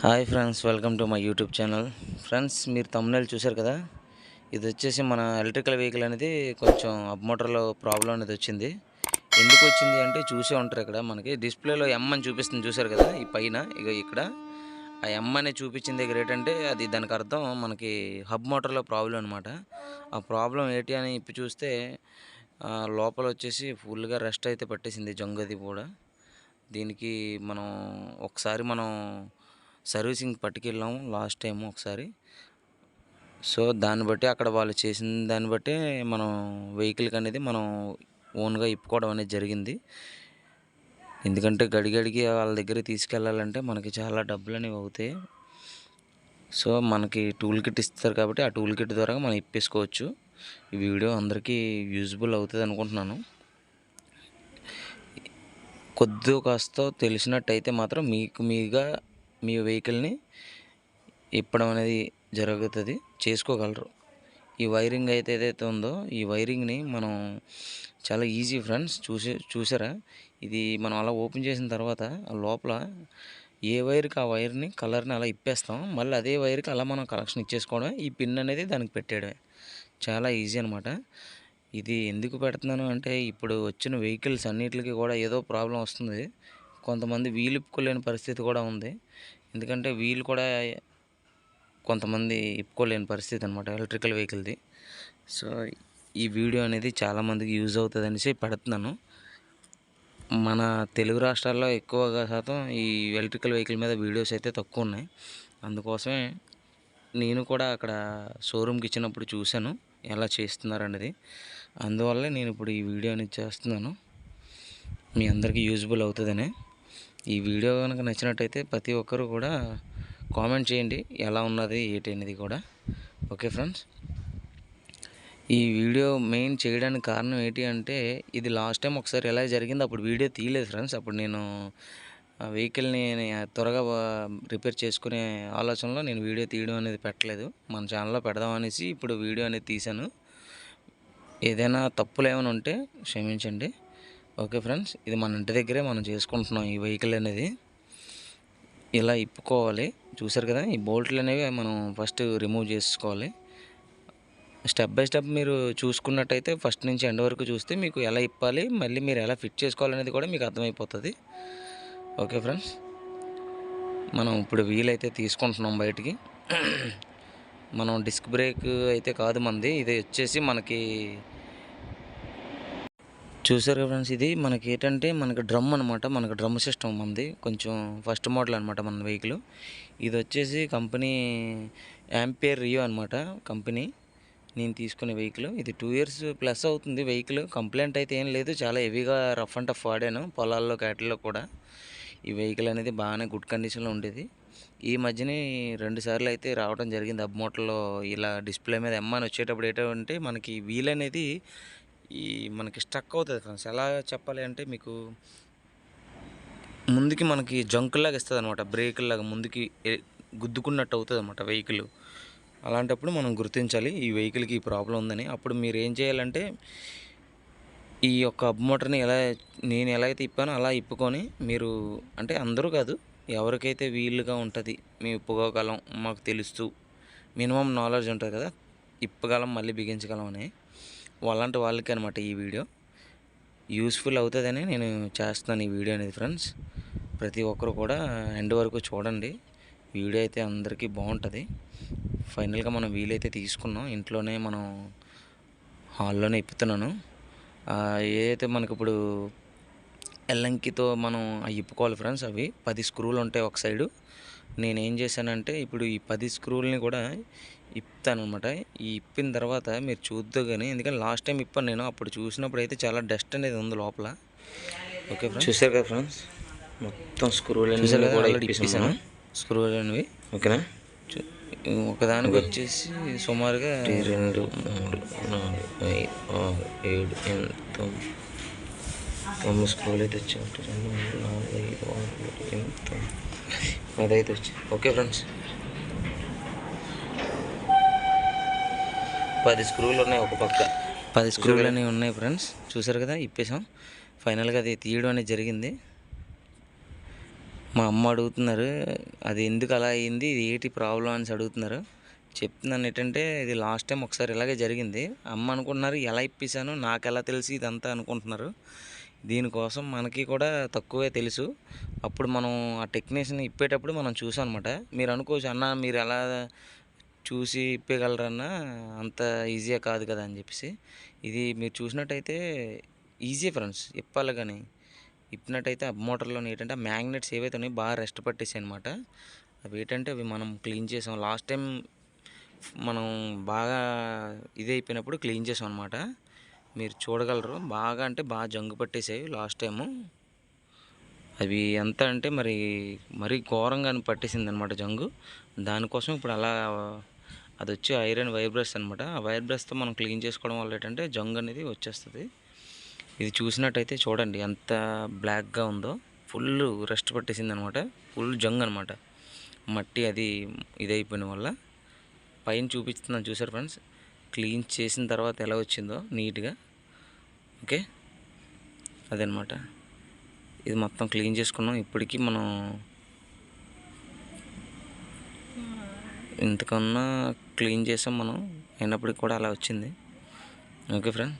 Hi friends welcome to my YouTube channel. Friends మీరు తమ్ముళ్ళు చూశారు కదా? ఇది వచ్చేసి మన ఎలక్ట్రికల్ వెహికల్ అనేది కొంచెం అప్ మోటార్లో ప్రాబ్లం అనేది వచ్చింది. ఎందుకు వచ్చింది అంటే చూసే ఉంటారు ఇక్కడ మనకి. డిస్ప్లేలో ఎమ్ అని చూపిస్తుంది చూశారు కదా? ఈ పైన ఇక ఇక్కడ. ఆ ఎమ్ అనేది చూపించిన దగ్గర ఏంటంటే అది దానికి అర్థం మనకి హబ్ మోటార్లో ప్రాబ్లం అనమాట ఆ ప్రాబ్లం ఏంటి అని ఇప్పి చూస్తే లోపల వచ్చేసి ఫుల్గా రెస్ట్ అయితే పట్టేసింది జంగది కూడా. దీనికి మనం ఒకసారి మనం సర్వీసింగ్ పట్టుకెళ్ళాము లాస్ట్ టైం ఒకసారి. సో దాన్ని బట్టి అక్కడ వాళ్ళు చేసిన దాన్ని బట్టి మనం వెహికల్కి అనేది మనం ఓన్గా ఇప్పుకోవడం అనేది జరిగింది. ఎందుకంటే గడిగడికి వాళ్ళ దగ్గర తీసుకెళ్ళాలంటే మనకి చాలా డబ్బులు అనేవి అవుతాయి. సో మనకి టూల్ కిట్ ఇస్తారు కాబట్టి ఆ టూల్ కిట్ ద్వారా మనం ఇప్పేసుకోవచ్చు. ఈ వీడియో అందరికీ యూజ్ఫుల్ అవుతుంది అనుకుంటున్నాను. కొద్దిగా కాస్త తెలిసినట్టయితే మాత్రం మీకు మీగా మీ వెహికల్ని ఇప్పడం అనేది జరుగుతుంది. చేసుకోగలరు. ఈ వైరింగ్ అయితే ఏదైతే ఉందో ఈ వైరింగ్ని మనం చాలా ఈజీ ఫ్రెండ్స్ చూసి చూసారా? ఇది మనం అలా ఓపెన్ చేసిన తర్వాత లోపల ఏ వైర్కి ఆ వైర్ని కలర్ని అలా ఇప్పేస్తాం. మళ్ళీ అదే వైర్కి అలా మనం కలెక్షన్ ఇచ్చేసుకోవడం ఈ పిన్ అనేది దానికి పెట్టేయడమే. చాలా ఈజీ అనమాట ఇది ఎందుకు పెడుతున్నాను అంటే ఇప్పుడు వచ్చిన వెహికల్స్ అన్నిటికీ కూడా ఏదో ప్రాబ్లం వస్తుంది. కొంతమంది వీలు ఇప్పుకోలేని పరిస్థితి కూడా ఉంది. ఎందుకంటే వీలు కూడా కొంతమంది ఇప్పుకోలేని పరిస్థితి అనమాట ఎలక్ట్రికల్ వెహికల్ది. సో ఈ వీడియో అనేది చాలామందికి యూజ్ అవుతుంది అనేసి పెడుతున్నాను. మన తెలుగు రాష్ట్రాల్లో ఎక్కువగా శాతం ఈ ఎలక్ట్రికల్ వెహికల్ మీద వీడియోస్ అయితే తక్కువ ఉన్నాయి అందుకోసమే నేను కూడా అక్కడ షోరూమ్కి ఇచ్చినప్పుడు చూశాను ఎలా చేస్తున్నారు అనేది అందువల్లే నేను ఇప్పుడు ఈ వీడియో అనేది చేస్తున్నాను. మీ అందరికీ యూజ్ఫుల్ అవుతుందని. ఈ వీడియో కనుక నచ్చినట్టయితే ప్రతి ఒక్కరు కూడా కామెంట్ చేయండి. ఎలా ఉన్నది ఏంటి అనేది కూడా. Okay friends? ఈ వీడియో మెయిన్ చేయడానికి కారణం ఏంటి అంటే ఇది లాస్ట్ టైం ఒకసారి ఎలా జరిగింది అప్పుడు వీడియో తీయలేదు ఫ్రెండ్స్. అప్పుడు నేను ఆ వెహికల్ని త్వరగా రిపేర్ చేసుకునే ఆలోచనలో నేను వీడియో తీయడం అనేది పెట్టలేదు. మన ఛానల్లో పెడదాం అనేసి ఇప్పుడు వీడియో అనేది తీశాను. ఏదైనా తప్పులు ఏమైనా ఉంటే క్షమించండి. ఓకే ఫ్రెండ్స్ ఇది మన ఇంటి దగ్గరే మనం చేసుకుంటున్నాం ఈ వెహికల్ అనేది. ఇలా ఇప్పుకోవాలి. చూసారు కదా ఈ బోల్ట్లు అనేవి మనం ఫస్ట్ రిమూవ్ చేసుకోవాలి. స్టెప్ బై స్టెప్ మీరు చూసుకున్నట్టయితే ఫస్ట్ నుంచి ఎండ్ వరకు చూస్తే మీకు ఎలా ఇప్పాలి మళ్ళీ మీరు ఎలా ఫిట్ చేసుకోవాలనేది కూడా మీకు అర్థమైపోతుంది. ఓకే ఫ్రెండ్స్ మనం ఇప్పుడు వీల్ అయితే తీసుకుంటున్నాం బయటికి. మనం డిస్క్ బ్రేక్ అయితే కాదు మంది ఇది వచ్చేసి మనకి చూసారు ఫ్రెండ్స్ ఇది మనకి ఏంటంటే మనకి డ్రమ్ అనమాట మనకి డ్రమ్ సిస్టమ్ ఉంది. కొంచెం ఫస్ట్ మోడల్ అనమాట మన వెహికల్. ఇది వచ్చేసి కంపెనీ యాంపియర్ రియో అనమాట కంపెనీ. నేను తీసుకునే వెహికల్. ఇది టూ ఇయర్స్ ప్లస్ అవుతుంది వెహికల్. కంప్లైంట్ అయితే ఏం లేదు. చాలా హెవీగా రఫ్ అండ్ టఫ్ వాడాను పొలాల్లో క్యాటిల్లో కూడా. ఈ వెహికల్ అనేది బాగానే గుడ్ కండిషన్లో ఉండేది. ఈ మధ్యనే రెండు సార్లు అయితే రావడం జరిగింది. అబ్ మోటర్లో ఇలా డిస్ప్లే మీద ఎమ్మని వచ్చేటప్పుడు ఏంటంటే మనకి వీల్ అనేది ఈ మనకి స్టక్ అవుతుంది ఫ్రెండ్స్ ఎలా చెప్పాలి అంటే మీకు ముందుకి మనకి జంకుల్లాగా ఇస్తుంది అనమాట బ్రేకుల్లాగా ముందుకి గుద్దుకున్నట్టు అవుతుంది అనమాట వెహికల్ అలాంటప్పుడు మనం గుర్తించాలి ఈ వెహికల్కి ఈ ప్రాబ్లం ఉందని. అప్పుడు మీరు ఏం చేయాలంటే ఈ యొక్క అబ్ మోటార్ని ఎలా నేను ఎలా అయితే ఇప్పానో అలా ఇప్పుకొని మీరు అంటే అందరూ కాదు ఎవరికైతే వీలుగా ఉంటుంది మేము ఇప్పుకోగలం మాకు తెలుస్తూ మినిమం నాలెడ్జ్ ఉంటుంది కదా ఇప్పగలం మళ్ళీ బిగించగలం అని. వాళ్ళంటి వాళ్ళకి అనమాట ఈ వీడియో. యూస్ఫుల్ అవుతుందని నేను చేస్తున్నాను ఈ వీడియో అనేది ఫ్రెండ్స్. ప్రతి ఒక్కరు కూడా ఎండ్ వరకు చూడండి. వీడియో అయితే అందరికీ బాగుంటుంది. ఫైనల్గా మనం వీలైతే తీసుకున్నాం. ఇంట్లోనే మనం హాల్లోనే ఇప్పుతున్నాను. ఏదైతే మనకి ఇప్పుడు ఎల్లంకితో మనం అవి ఇప్పుకోవాలి ఫ్రెండ్స్ అవి పది స్క్రూలు ఉంటాయి ఒక సైడు. నేనేం చేశానంటే ఇప్పుడు ఈ పది స్క్రూల్ని కూడా ఇప్పుతాను అనమాట ఈ ఇప్పిన తర్వాత మీరు చూద్దు కానీ ఎందుకంటే లాస్ట్ టైం ఇప్పాను నేను అప్పుడు చూసినప్పుడు అయితే చాలా డస్ట్ అనేది ఉంది లోపల. Okay friends? చూసారు కదా ఫ్రెండ్స్? మొత్తం స్క్రూలు కూడా ఇప్పేసాను. స్క్రూలు అనేవి ఓకేనా? ఒకదానికి వచ్చేసి సుమారుగా రెండు మూడు నాలుగు ఐదు ఆరు ఏడు ఎనిమిది తొమ్మిది. తొమ్మిది స్క్రూలు అయితే వచ్చాయి. రెండు మూడు నాలుగు ఐదు ఆరు ఏడు ఎనిమిది తొమ్మిది. అదైతే వచ్చాయి. Okay friends? పది స్క్రూలు ఉన్నాయి ఒక పక్క. పది స్క్రూలు అనేవి ఉన్నాయి ఫ్రెండ్స్. చూసారు కదా ఇప్పేసాం. ఫైనల్గా అది తీయడం అనేది జరిగింది. మా అమ్మ అడుగుతున్నారు అది ఎందుకు అలా అయింది? ఇది ఏంటి ప్రాబ్లం? అని అడుగుతున్నారు. చెప్తున్నాను ఏంటంటే ఇది లాస్ట్ టైం ఒకసారి ఇలాగే జరిగింది. అమ్మ అనుకుంటున్నారు ఎలా ఇప్పేశాను నాకు ఎలా తెలిసి ఇదంతా అనుకుంటున్నారు. దీనికోసం మనకి కూడా తక్కువే తెలుసు. అప్పుడు మనం ఆ టెక్నీషియన్ ఇప్పేటప్పుడు మనం చూసాం అనమాట మీరు అనుకోవచ్చు అన్న మీరు ఎలా చూసి ఇప్పగలరన్నా అంత ఈజీగా కాదు కదా అని చెప్పేసి. ఇది మీరు చూసినట్టయితే ఈజీ ఫ్రెండ్స్ ఇప్పాలి కానీ. ఇప్పినట్టయితే అబ్ మోటార్లో ఏంటంటే ఆ మ్యాగ్నెట్స్ ఏవైతే ఉన్నాయో బాగా రెస్ట్ పట్టేసాయి అనమాట అవి ఏంటంటే అవి మనం క్లీన్ చేసాం. లాస్ట్ టైం మనం బాగా ఇది అయిపోయినప్పుడు క్లీన్ చేసాం అనమాట మీరు చూడగలరు. బాగా అంటే బాగా జంగు పట్టేసాయి లాస్ట్ టైము. అవి ఎంత అంటే మరి మరీ ఘోరంగా పట్టేసింది అనమాట జంగు. దానికోసం ఇప్పుడు అలా అది వచ్చి ఐరన్ వైర్ బ్రష్ అనమాట ఆ వైర్ బ్రష్తో మనం క్లీన్ చేసుకోవడం వల్ల ఏంటంటే జంగ్ అనేది వచ్చేస్తుంది. ఇది చూసినట్టయితే చూడండి ఎంత బ్లాక్గా ఉందో. ఫుల్ రెస్ట్ పట్టేసింది అనమాట ఫుల్ జంగ్ అనమాట మట్టి అది ఇదైపోయిన వల్ల. పైన చూపిస్తున్నాను చూసారు ఫ్రెండ్స్. క్లీన్ చేసిన తర్వాత ఎలా వచ్చిందో నీట్గా. ఓకే? అదనమాట ఇది మొత్తం క్లీన్ చేసుకున్నాం. ఇప్పటికీ మనం ఇంతకన్నా క్లీన్ చేసాం మనం. అయినప్పటికి కూడా అలా వచ్చింది. Okay friend.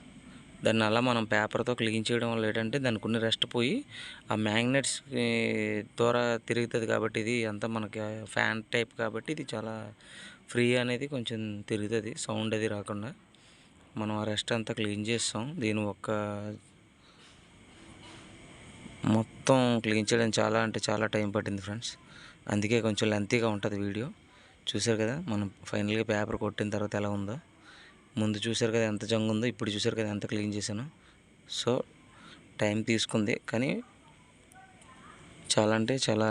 దాన్ని అలా మనం పేపర్తో క్లీన్ చేయడం వల్ల ఏంటంటే దానికి కొన్ని రెస్ట్ పోయి ఆ మ్యాగ్నెట్స్ ద్వారా తిరుగుతుంది కాబట్టి ఇది అంతా మనకి ఫ్యాన్ టైప్ కాబట్టి ఇది చాలా ఫ్రీ అనేది కొంచెం తిరుగుతుంది. సౌండ్ అది రాకుండా మనం ఆ రెస్ట్ అంతా క్లీన్ చేస్తాం. దీని ఒక్క మొత్తం క్లీన్ చేయడం చాలా అంటే చాలా టైం పట్టింది ఫ్రెండ్స్. అందుకే కొంచెం లెంతీగా ఉంటుంది వీడియో. చూసారు కదా మనం ఫైనల్గా పేపర్ కొట్టిన తర్వాత ఎలా ఉందో. ముందు చూసారు కదా ఎంత జంగు ఉందో ఇప్పుడు చూసారు కదా ఎంత క్లీన్ చేశాను. సో టైం తీసుకుంది. కానీ చాలా అంటే చాలా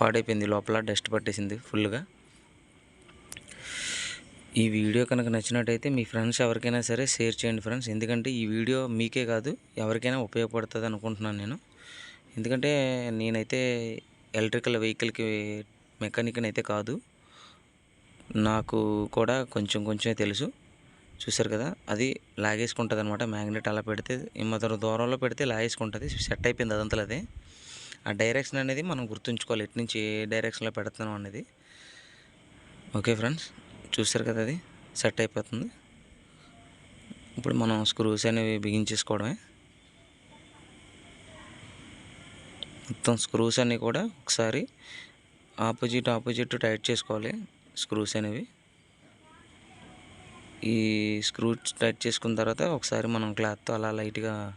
పాడైపోయింది. లోపల డస్ట్ పట్టేసింది ఫుల్గా. ఈ వీడియో కనుక నచ్చినట్టయితే మీ ఫ్రెండ్స్ ఎవరికైనా సరే షేర్ చేయండి ఫ్రెండ్స్. ఎందుకంటే ఈ వీడియో మీకే కాదు ఎవరికైనా ఉపయోగపడుతుంది అనుకుంటున్నాను నేను. ఎందుకంటే నేనైతే ఎలక్ట్రికల్ వెహికల్కి మెకానిక్ని అయితే కాదు. నాకు కూడా కొంచెం కొంచెమే తెలుసు. చూసారు కదా? అది లాగేసుకుంటుంది అనమాట మ్యాగ్నెట్ అలా పెడితే మొదటి దూరంలో పెడితే లాగేసుకుంటుంది. సెట్ అయిపోయింది అదంతా అదే. ఆ డైరెక్షన్ అనేది మనం గుర్తుంచుకోవాలి. ఎటు నుంచి ఏ డైరెక్షన్లో పెడుతున్నాం అనేది. Okay friends? చూసారు కదా అది? సెట్ అయిపోతుంది. ఇప్పుడు మనం స్క్రూస్ అనేవి బిగించేసుకోవడమే మొత్తం స్క్రూస్ అన్నీ కూడా ఒకసారి ఆపోజిట్ ఆపోజిట్ టైట్ చేసుకోవాలి స్క్రూస్ అనేవి. ఈ స్క్రూ టైట్ చేసుకున్న తర్వాత ఒకసారి మనం క్లాత్తో అలా లైట్గా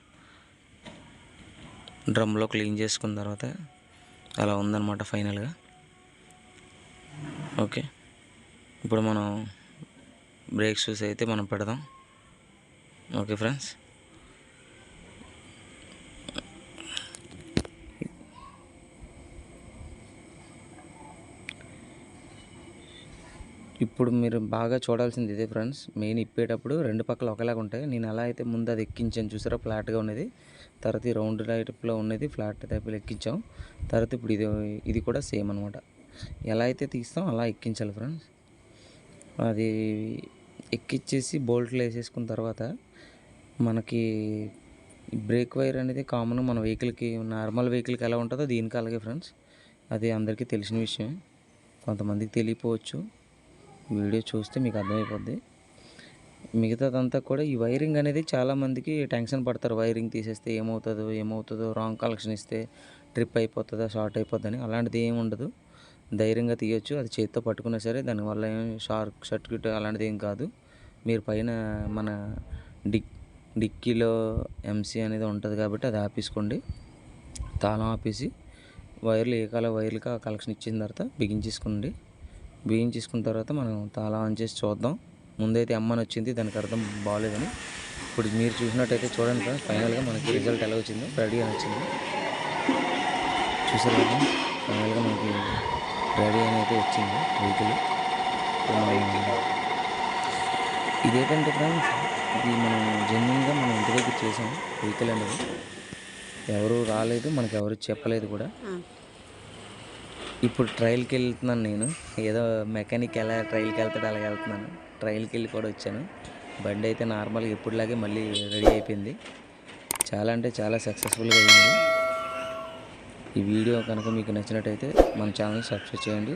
డ్రమ్లో క్లీన్ చేసుకున్న తర్వాత అలా ఉందన్నమాట ఫైనల్గా. ఓకే. ఇప్పుడు మనం బ్రేక్ షూస్ అయితే మనం పెడదాం. Okay friends. ఇప్పుడు మీరు బాగా చూడాల్సింది ఇదే ఫ్రెండ్స్. మెయిన్ ఇప్పేటప్పుడు రెండు పక్కల ఒకేలాగా ఉంటాయి. నేను ఎలా అయితే ముందు అది ఎక్కించాను చూసారా? ఫ్లాట్గా ఉన్నది. తర్వాత ఈ రౌండ్ టైప్లో ఉన్నది ఫ్లాట్ టైప్లో ఎక్కించాం. తర్వాత ఇప్పుడు ఇది ఇది కూడా సేమ్ అనమాట ఎలా అయితే తీస్తాం అలా ఎక్కించాలి ఫ్రెండ్స్. అది ఎక్కిచ్చేసి బోల్ట్లు వేసేసుకున్న తర్వాత మనకి బ్రేక్ వైర్ అనేది కామన్. మన వెహికల్కి నార్మల్ వెహికల్కి ఎలా ఉంటుందో దీనికి అలాగే ఫ్రెండ్స్. అది అందరికీ తెలిసిన విషయం. కొంతమందికి తెలియపోవచ్చు. వీడియో చూస్తే మీకు అర్థమైపోద్ది. మిగతాదంతా కూడా ఈ వైరింగ్ అనేది చాలామందికి టెన్షన్ పడతారు. వైరింగ్ తీసేస్తే ఏమవుతుందో ఏమవుతుందో రాంగ్ కలెక్షన్ ఇస్తే ట్రిప్ అయిపోతుందా షార్ట్ అయిపోతుందని అలాంటిది ఏమి ఉండదు. ధైర్యంగా తీయొచ్చు. అది చేతితో పట్టుకున్నా సరే దానివల్ల ఏం షార్క్ సర్క్యూట్ అలాంటిది ఏం కాదు. మీరు పైన మన డిక్ డిక్కీలో ఎంసీ అనేది ఉంటుంది కాబట్టి అది ఆపేసుకోండి. తాళం ఆపేసి వైర్లు ఏ కాల వైర్లుగా కలెక్షన్ ఇచ్చిన తర్వాత బిగించేసుకోండి బిగించేసుకున్న తర్వాత మనం తాళా ఆన్ చేసి చూద్దాం. ముందైతే అమ్మని వచ్చింది దానికి అర్థం బాగాలేదని ఇప్పుడు మీరు చూసినట్టయితే చూడండి ఫ్రెండ్స్ ఫైనల్గా మనకి రిజల్ట్ ఎలా వచ్చిందో రెడీ అని వచ్చింది. చూసారు కదా ఫైనల్గా మనకి రెడీ అని అయితే వచ్చింది వెహికల్. ఇదేంటంటే ఫ్రెండ్స్ ఇది మనం జెన్యున్గా మనం ఇంటి దగ్గర చేసాం వెహికల్ అనేది. ఎవరు రాలేదు మనకు ఎవరు చెప్పలేదు కూడా. ఇప్పుడు ట్రయల్కి వెళ్తున్నాను నేను. ఏదో మెకానిక్ ఎలా ట్రయల్కి వెళ్తాడు అలాగే వెళ్తున్నాను. ట్రయల్కి వెళ్ళి కూడా వచ్చాను. బండి అయితే నార్మల్గా ఎప్పుడులాగే మళ్ళీ రెడీ అయిపోయింది. చాలా అంటే చాలా సక్సెస్ఫుల్గా అయింది. ఈ వీడియో కనుక మీకు నచ్చినట్టయితే మన ఛానల్ సబ్స్క్రైబ్ చేయండి.